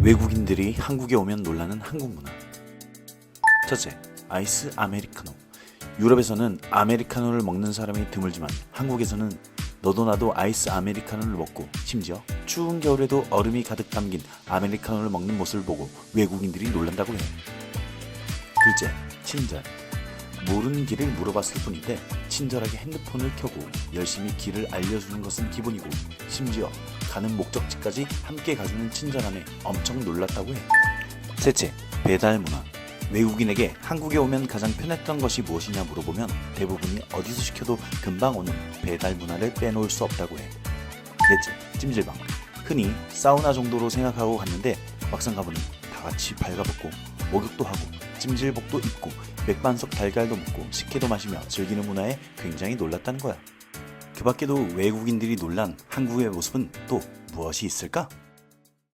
외국인들이 한국에 오면 놀라는 한국 문화. 첫째, 아이스 아메리카노. 유럽에서는 아메리카노를 먹는 사람이 드물지만 한국에서는 너도 나도 아이스 아메리카노를 먹고 심지어 추운 겨울에도 얼음이 가득 담긴 아메리카노를 먹는 모습을 보고 외국인들이 놀란다고 해. 둘째, 친절. 모르는 길을 물어봤을 뿐인데 친절하게 핸드폰을 켜고 열심히 길을 알려주는 것은 기본이고 심지어 가는 목적지까지 함께 가주는 친절함에 엄청 놀랐다고 해. 셋째, 배달 문화. 외국인에게 한국에 오면 가장 편했던 것이 무엇이냐 물어보면 대부분이 어디서 시켜도 금방 오는 배달 문화를 빼놓을 수 없다고 해. 넷째, 찜질방. 흔히 사우나 정도로 생각하고 갔는데 막상 가보니 다 같이 발가벗고 목욕도 하고 찜질복도 입고 맥반석 달걀도 먹고 식혜도 마시며 즐기는 문화에 굉장히 놀랐다는 거야. 그 밖에도 외국인들이 놀란 한국의 모습은 또 무엇이 있을까?